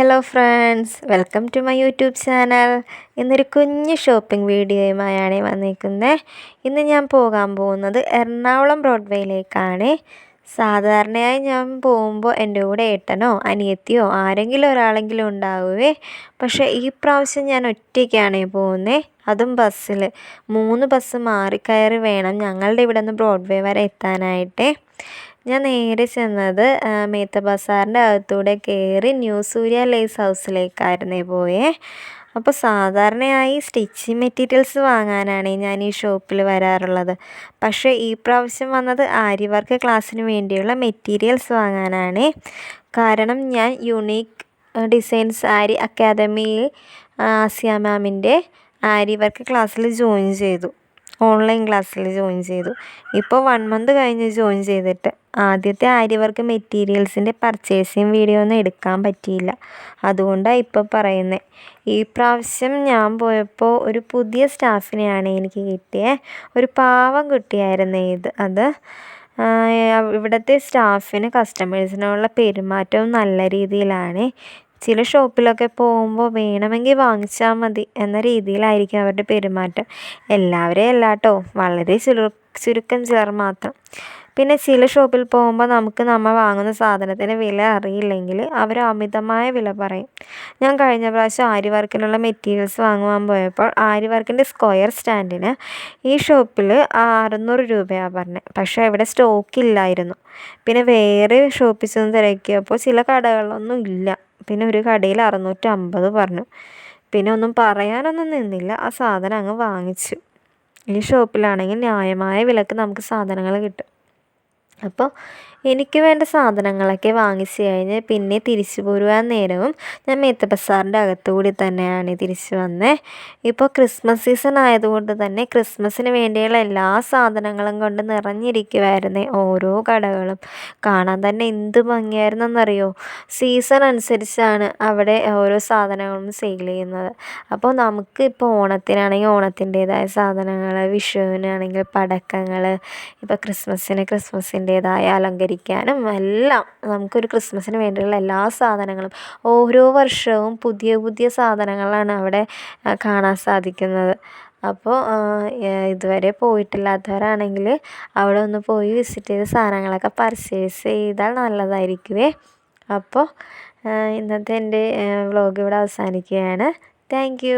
Hello friends welcome to my YouTube channel ഇന്നൊരു കുഞ്ഞ് shopping വീഡിയോയുമായാണ് വന്നിരിക്കുന്നത്. ഇന്ന് ഞാൻ പോകാൻ പോകുന്നത് എറണാകുളം ബ്രോഡ്വേയിലേക്കാണ് സാധാരണയായി ഞാൻ പോകുമ്പോൾ എന്റെ കൂടെ ഏട്ടനോ അനിയത്തിയോ ആരെങ്കിലും ഒരാളെങ്കിലും ഉണ്ടാവുമേ പക്ഷേ ഈ പ്രാവശ്യം ഞാൻ ഒറ്റയ്ക്കാണ് പോകുന്നത് അതും ബസ്സിൽ മൂന്ന് ബസ് മാറിക്കയറി വേണം ഞങ്ങളുടെ ഇവിടെ നിന്ന് ബ്രോഡ്വേ വരെ എത്താനായിട്ട്. ഞാൻ നേരെ ചെന്നത് മേത്ത ബസാറിന്റെ അകത്തൂടെ കയറി ന്യൂ സൂര്യ ലേസ് ഹൗസിലേക്കായിരുന്നേ പോയേ. അപ്പോൾ സാധാരണയായി സ്റ്റിച്ചിങ് മെറ്റീരിയൽസ് വാങ്ങാനാണ് ഞാൻ ഈ ഷോപ്പിൽ വരാറുള്ളത്. പക്ഷേ ഈ പ്രാവശ്യം വന്നത് ആരി വർക്ക് ക്ലാസ്സിന് വേണ്ടിയുള്ള മെറ്റീരിയൽസ് വാങ്ങാനാണ്. കാരണം ഞാൻ യുണീക്ക് ഡിസൈൻസ് ആരി അക്കാദമിയിൽ ആസിയ മാമിന്റെ ആരി വർക്ക് ക്ലാസ്സിൽ ജോയിൻ ചെയ്തു. ഓൺലൈൻ ക്ലാസ്സിൽ ജോയിൻ ചെയ്തു. ഇപ്പോൾ വൺ മന്ത് കഴിഞ്ഞ് ജോയിൻ ചെയ്തിട്ട്. ആദ്യത്തെ ആര്യ വർക്ക് മെറ്റീരിയൽസിന്റെ പർച്ചേസിങ് വീഡിയോ ഒന്നും എടുക്കാൻ പറ്റിയില്ല. അതുകൊണ്ടാണ് ഇപ്പോൾ പറയുന്നത് ഈ പ്രാവശ്യം ഞാൻ പോയപ്പോൾ ഒരു പുതിയ സ്റ്റാഫിനെയാണ് എനിക്ക് കിട്ടിയത് ഒരു പാവം കുട്ടിയായിരുന്നു ഇത്. അത് ഇവിടുത്തെ സ്റ്റാഫിന് കസ്റ്റമേഴ്സിനുള്ള പെരുമാറ്റവും നല്ല രീതിയിലാണ്. ചില ഷോപ്പിലൊക്കെ പോകുമ്പോൾ വേണമെങ്കിൽ വാങ്ങിച്ചാൽ മതി എന്ന രീതിയിലായിരിക്കും അവരുടെ പെരുമാറ്റം. എല്ലാവരെയും അല്ല കേട്ടോ വളരെ ചുരുക്കം ചിലർ മാത്രം. പിന്നെ ചില ഷോപ്പിൽ പോകുമ്പോൾ നമുക്ക് നമ്മൾ വാങ്ങുന്ന സാധനത്തിന് വില അറിയില്ലെങ്കിൽ അവർ അമിതമായ വില പറയും. ഞാൻ കഴിഞ്ഞ പ്രാവശ്യം ആരി വർക്കിനുള്ള മെറ്റീരിയൽസ് വാങ്ങുവാൻ പോയപ്പോൾ ആരി വർക്കിന്റെ സ്ക്വയർ സ്റ്റാൻഡിന് ഈ ഷോപ്പിൽ അറുന്നൂറ് രൂപയാണ് പറഞ്ഞത് പക്ഷേ ഇവിടെ സ്റ്റോക്ക് ഇല്ലായിരുന്നു. പിന്നെ വേറെ ഷോപ്പിൽ ചെന്ന് തിരക്കിയപ്പോൾ ചില കടകളൊന്നും ഇല്ല. പിന്നെ ഒരു കടയിൽ അറുന്നൂറ്റമ്പത് പറഞ്ഞു. പിന്നെ ഒന്നും പറയാനൊന്നും നിന്നില്ല. ആ സാധനം അങ്ങ് വാങ്ങിച്ചു. ഈ ഷോപ്പിലാണെങ്കിൽ ന്യായമായ വിലക്ക് നമുക്ക് സാധനങ്ങൾ കിട്ടും. അപ്പോൾ എനിക്ക് വേണ്ട സാധനങ്ങളൊക്കെ വാങ്ങിച്ച് കഴിഞ്ഞ് പിന്നെ തിരിച്ചു പോരുവാൻ നേരവും ഞാൻ മേത്ത ബസാറിന്റെ അകത്തുകൂടി തന്നെയാണ് തിരിച്ചു വന്നേ. ഇപ്പോൾ ക്രിസ്മസ് സീസൺ ആയതുകൊണ്ട് തന്നെ ക്രിസ്മസിന് വേണ്ടിയുള്ള എല്ലാ സാധനങ്ങളും കൊണ്ട് നിറഞ്ഞിരിക്കുമായിരുന്നേ ഓരോ കടകളും. കാണാൻ തന്നെ എന്ത് ഭംഗിയായിരുന്നെന്നറിയോ? സീസൺ അനുസരിച്ചാണ് അവിടെ ഓരോ സാധനങ്ങളും സെയിൽ ചെയ്യുന്നത്. അപ്പോൾ നമുക്ക് ഇപ്പോൾ ഓണത്തിനാണെങ്കിൽ ഓണത്തിന്റേതായ സാധനങ്ങൾ വിഷുവിനാണെങ്കിൽ പടക്കങ്ങൾ ഇപ്പോൾ ക്രിസ്മസിന് ക്രിസ്മസിന്റേതായ അലങ്കരിക്കും അലങ്കരിക്കാനും എല്ലാം നമുക്കൊരു ക്രിസ്മസിന് വേണ്ടിയുള്ള എല്ലാ സാധനങ്ങളും. ഓരോ വർഷവും പുതിയ പുതിയ സാധനങ്ങളാണ് അവിടെ കാണാൻ സാധിക്കുന്നത്. അപ്പോൾ ഇതുവരെ പോയിട്ടില്ലാത്തവരാണെങ്കിൽ അവിടെ ഒന്ന് പോയി വിസിറ്റ് ചെയ്ത് സാധനങ്ങളൊക്കെ പർച്ചേസ് ചെയ്താൽ നല്ലതായിരിക്കുമേ അപ്പോൾ ഇന്നത്തെ എന്റെ വ്ളോഗ് ഇവിടെ അവസാനിക്കുകയാണ്. താങ്ക്